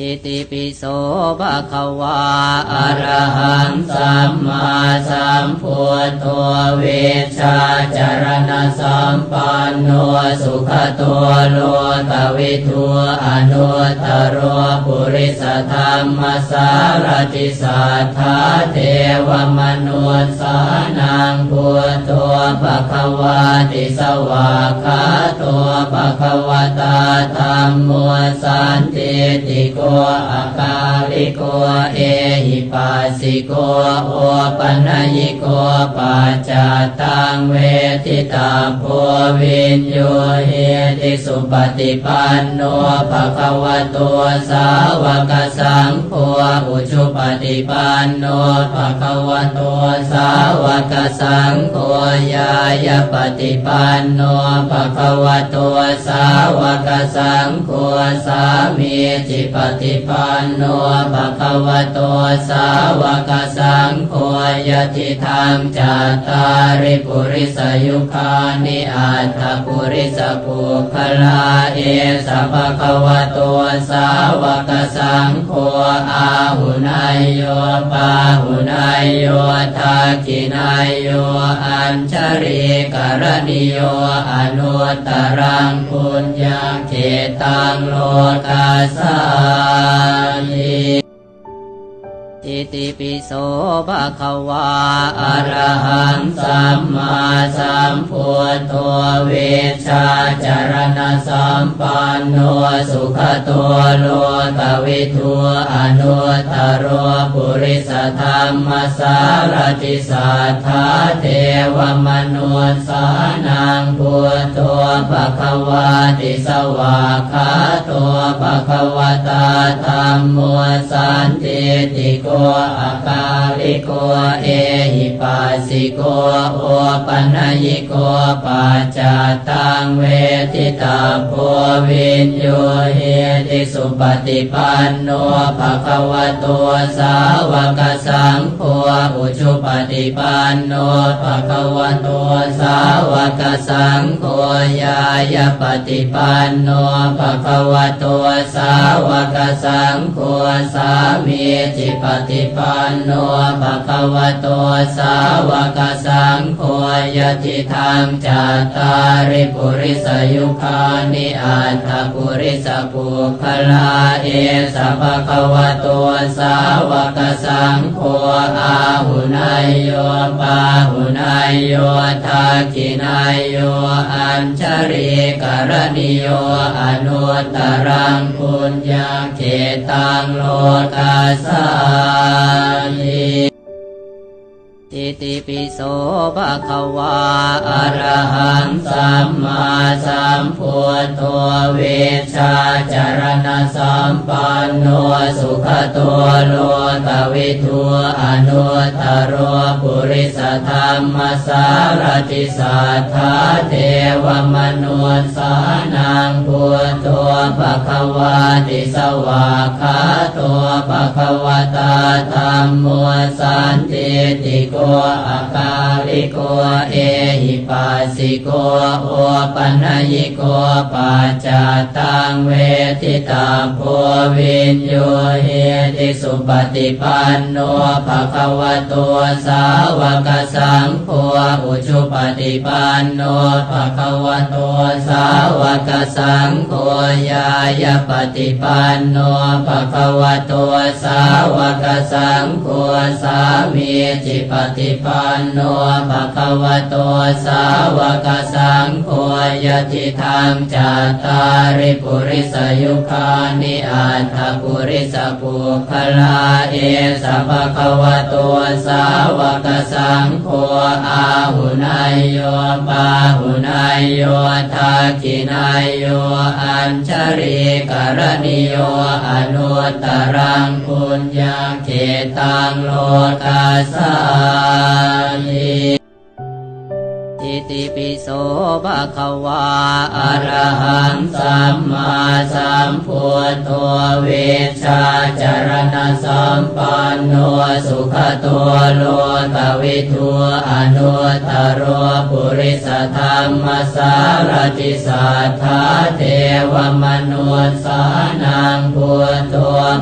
อิติปิโสภะคะวาอะระหังสัมมาสัมพุทโธเวชาจารณสัมปันโนสุขตัวโลกวิทูอนุตตโรปุริสธรรมสารติสัทธาเทวมนุษสานังพุทโธภะคะวาติสวากาโต ภะคะวตาธรรมมัวสันติติโกอาคาลิโกเอหิปัสสิโกโอปัญญิโกปัจจตังเวทิตาโพวินโยเฮติสุปฏิปันโนภควะโตสาวกสังโฆอุชุปฏิปันโนภควะโตสาวกสังโฆยายปฏิปันโนภควะโตสาวกสังโฆสามีจิปฏิปันโนภะคะวะโตสาวกสังโฆยติธรรมจัตาริปุริสยุคานิอัตถปุริสปุคลาเอสะภะคะวะโตสาวกสังโฆอาหุนายโยปาหุนายโยทักขินายโยอัญชริกรณิโยอนุตตรังปุญญาเขตังโลกาสานี อิติปิโสภะคะวาอะระหังสัมมาสัมพุทโธเวชาจารณสัมปันโนสุขตัวโลกวิทูอนุตตรโรปุริสธรรมสารติสัทธาเทวมนุสานังพุทโธภะคะวาติสวากขาโตภะคะวตาธรรมมัวสันติติโกอาคาลิโกเอหิปัสสิโกโอปัญญิโกปัจจตังเวทิตาโพวินโยเฮติสุปฏิปันโนภะคะวะโตสาวกสังโฆอุชุปฏิปันโนภะคะวะโตสาวกสังโฆยายปฏิปันโนภะคะวะโตสาวกสังโฆสามีจิปฏิปันโนภะคะวะโตสาวกสังโฆยติธรรมจัตตาริปุริสยุคานิอัตถปุริสปุคลาเอสะภะคะวะโตสาวกสังโฆอาหุนายโยปาหุนายโยทักขินายโยอัญชริกรณิโยอนุตตรังปุญญาเขตังโลกาสาลิ อิติปิโสภะคะวาอะระหังสัมมาสัมพุทโธเวชาจารณะสัมปันโนสุขตัวโลกวิทูอนุตตโรปุริสธรรมสารติสัทธาเทวมนุษสานังพุทโธภะคะวาติสวากขาโตภะคะวตาธรรมมัวสันติติโกอาคาลิโกเอหิปัสสิโกโอปัญญิโกปัจจตังเวทิตาโพวินโยเฮติสุปฏิปันโนภะคะวะโตสาวกสังโฆอุชุปฏิปันโนภะคะวะโตสาวกสังโฆยายปฏิปันโนภะคะวะโตสาวกสังโฆสามีจิปฏิปันโนภะคะวะโตสาวกสังโฆยติธรรมจัตตาริปุริสยุคานิอัตถปุริสปุคลาเอสะภะคะวะโตสาวกสังโฆอาหุนายโยปาหุนายโยทักขินายโยอัญชริกรณิโยอนุตตรังปุญญาเขตังโลกาสาลิ อิติปิโสภะคะวาอะระหังสัมมาสัมพุทโธเวชาจารณสัมปันโนสุขตัวโลกวิทูอนุตรโรปุริสธรรมสารติสัทธาเทวมนุษย์สานังพุทโธ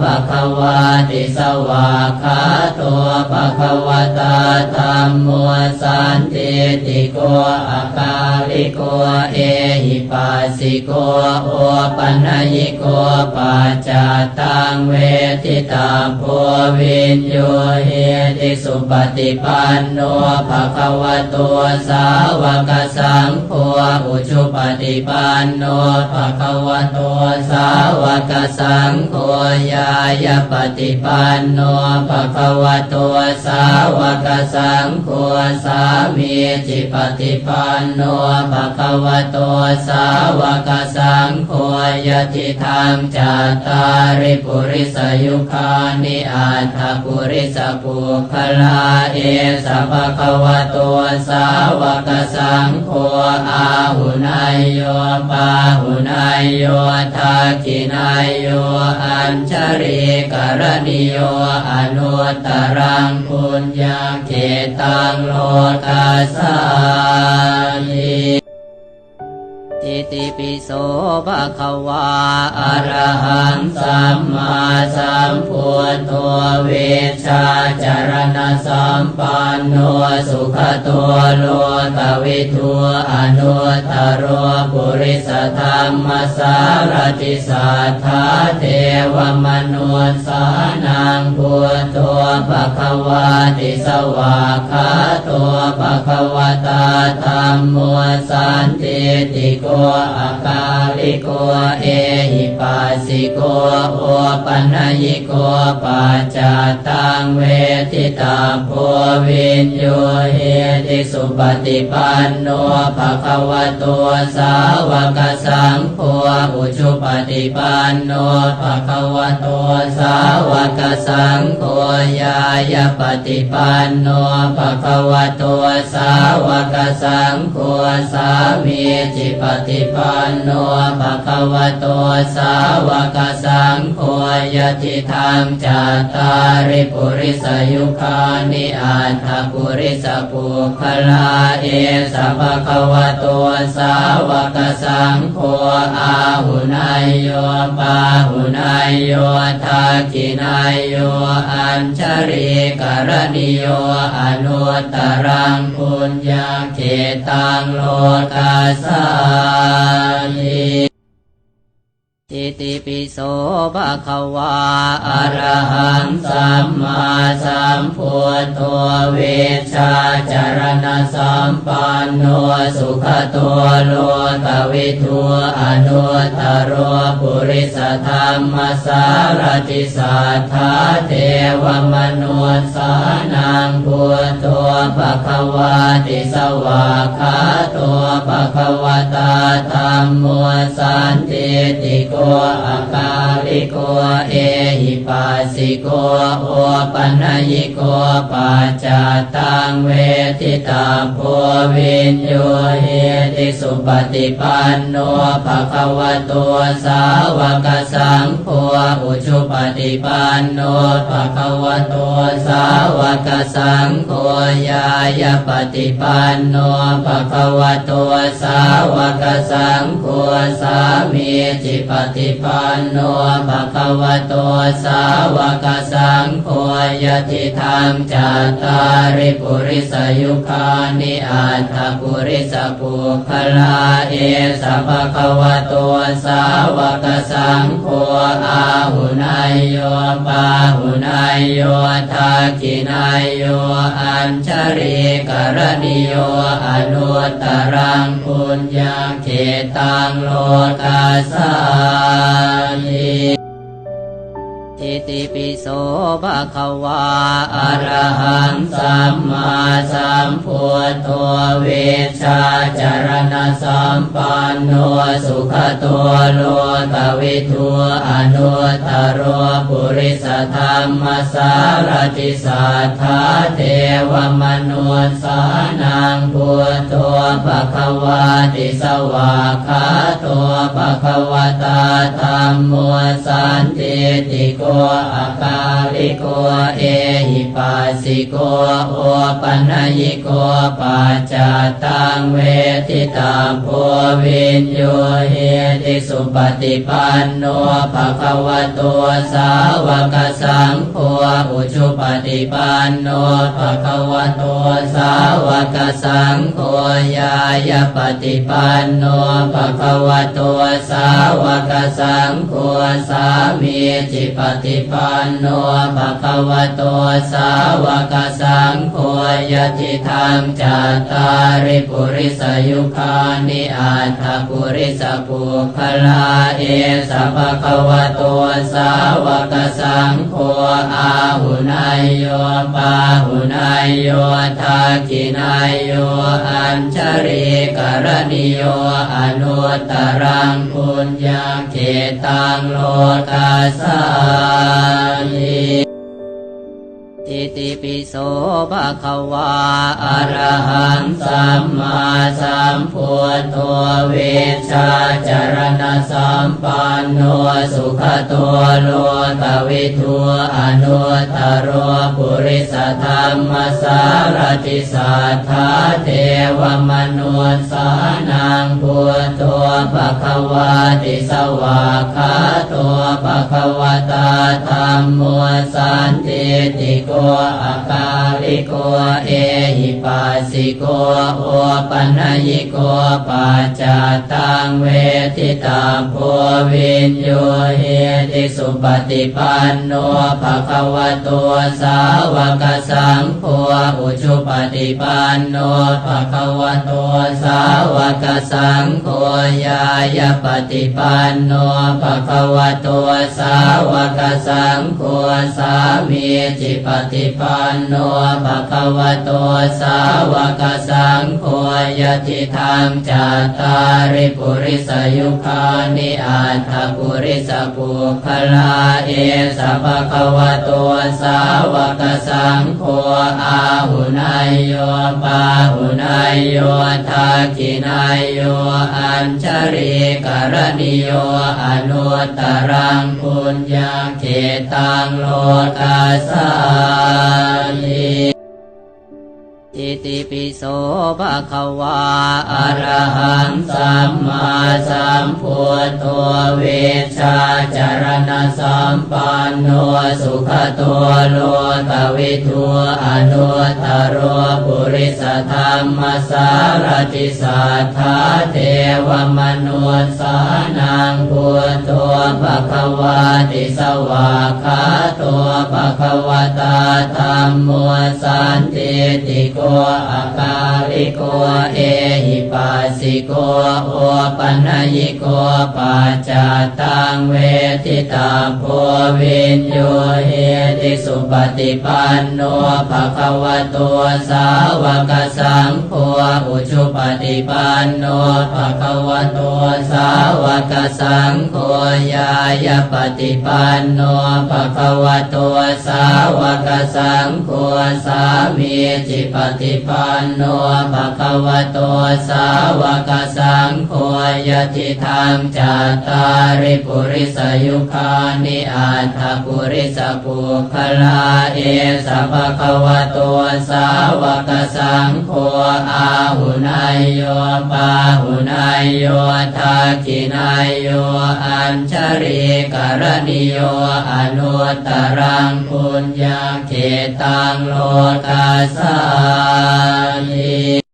ภะคะวาติสวากขาโตภะคะวตาธรรมโมสันติติโกอาคาลิโกเอหิปัสสิโกโอปัญญิโกปัจจตังเวทิตาโพวินโยเฮติสุปฏิปันโนภะคะวะโตสาวกสังโฆอุชุปฏิปันโนภะคะวะโตสาวกสังโฆยายาปฏิปันโนภะคะวะโตสาวกสังโฆสามีจิปฏิปันโนภะคะวะโตสาวกสังโฆวยติธรรมจัตตาริปุริสยุคานิอัตถปุริสปุคลาเอสะภะคะวะโตสาวกสังโฆอาหุนายโยปาหุนายโยทักขินายโยอัญชริกรณิโยอนุตตรังปุญญาเขตังโลกัสสา อิติปิโสภะคะวาอะระหังสัมมาสัมพุทโธเวชาจารณสัมปันโนสุขตัวโลกวิทูอนุตตรโรปุริสธรรมสารติสัทธาเทวมนุษย์สานังพุทโธภะคะวาติสวากขาโตภะคะวตาธรรมโมสันติติโกอาคาลิโกเอหิปัสสิโกโอปัญญิโกปัจจตังเวทิตาโพวินโยเฮติสุปฏิปันโนภะคะวะโตสาวกสังโฆอุชุปฏิปันโนภะคะวะโตสาวกสังโฆยายาปฏิปันโนภะคะวะโตสาวกสังโฆสามีจิปฏิปันโนภะคะวะโตสาวกสังโฆยติธรรมจัตตาริปุริสยุคานิอัตถปุริสปุคลาเอสะภะคะวะโตสาวกสังโฆอาหุนายโยปาหุนายโยทักขินายโยอัญชริกรณิโยอนุตตรังปุญญาเขตังโลกัสสามิ อิติปิโสภะคะวาอะระหังสัมมาสัมพุทโธเวชาจารณะสัมปันโนสุขตัวโลกวิทูอนุตรโรปุริสธรรมสารติสัทธาเทวมนุสานังพุทโธภะคะวาติสวากขาโตภะคะวตาธรรมโมสันติติโกอาคาลิโกเอหิปัสสิโกโอปัญญิโกปัจจตังเวทิตาโพวินโยเฮติสุปฏิปันโนภะคะวะโตสาวกสังโฆอุชุปฏิปันโนภะคะวะโตสาวกสังโฆยายาปฏิปันโนภะคะวะโตสาวกสังโฆสามีจิปฏิปันโนภะคะวะโตสาวกสังโฆยติธรรมจัตตาริปุริสยุคานิอัตถปุริสปุคลาเอสภะคะวะโตสาวกสังโฆอาหุนายโยปาหุนายโยทักขินายโยอัญชริกรณิโยอนุตตรังปุญญาเขตังโลกัสสา อิติปิโสภะคะวาอะระหังสัมมาสัมพุทโธเวชาจารณสัมปันโนสุขตัวโลกวิทูอนุตตโรปุริสธรรมสารติสัทธาเทวมนุษสานังพุทโธภะคะวาติสวากขาโตภะคะวตาธรรมโมสันติติโกอาคาลิโกเอหิปัสสิโกโอปัญญิโกปัจจตังเวทิตาโพวินโยเฮติสุปฏิปันโนภะคะวะโตสาวกสังโฆอุชุปฏิปันโนภะคะวะโตสาวกสังโฆยายปฏิปันโนภะคะวะโตสาวกสังโฆสามีจิปฏิปันโนภะคะวะโตสาวกสังโฆยติธรรมจัตตาริปุริสยุคานิอัตถปุริสปุคลาเอสะภะคะวะโตสาวกสังโฆอาหุนายโยปาหุนายโยทักขินายโยอัญชริกรณิโยอนุตตรังปุญญาเขตังโลกาสาลิ อิติปิโสภะคะวาอะระหังสัมมาสัมพุทโธเวชาจารณสัมปันโนสุขตัวโลกวิทูอนุตรโรปุริสธรรมสารติสัทธาเทวมนุษสานังพุทโธภะคะวาติสวากขาโตภะคะวตาธรรมโมสันติติโกอาคาลิโกเอหิปัสสิโกโอปัญญิโกปัจจตังเวทิตาโพวินโยเฮติสุปฏิปันโนภะคะวะโตสาวกสังโฆอุชุปฏิปันโนภะคะวะโตสาวกสังโฆยายปฏิปันโนภะคะวะโตสาวกสังโฆสามีจิปฏิปันโนภะคะวะโตสาวกสังโฆยติธรรมจัตตาริปุริสยุคานิอัตถปุริสปุคลาเอสะภะคะวะโตสาวกสังโฆอาหุนายโยปาหุนายโยทักขินายโยอัญชริกรณิโยอนุตตรังปุญญาเขตังโลกาสา ติปิโสภะคะวาอะระหังสัมมาสัมพุทโธเวชาจารณสัมปันโนสุขตัวโลกวิทูอนุตตรโรปุริสธรรมสารติสัทธาเทวมนุษสานังพุทโธภะคะวาติสวากขาโตภะคะวตาธรรมโมสันติติโกอาคาลิโกเอหิปัสสิโกโอปัญญิโกปัจจตังเวทิตาโพวินโยเฮติสุปฏิปันโนภะคะวะโตสาวกสังโฆอุชุปฏิปันโนภะคะวะโตสาวกสังโฆยายปฏิปันโนภะคะวะโตสาวกสังโฆสามีจิปฏิิปันโนภะคะวะโตสาวกสังโฆยติธรรมจัตตาริปุริสยุคานิอัตถปุริสปุคลาเอสะภะคะวะโตสาวกสังโฆอาหุนายโยปาหุนายโยทักขินายโยอัญชริกรณิโยอนุตรังปุญญาเขตังโลกาสานี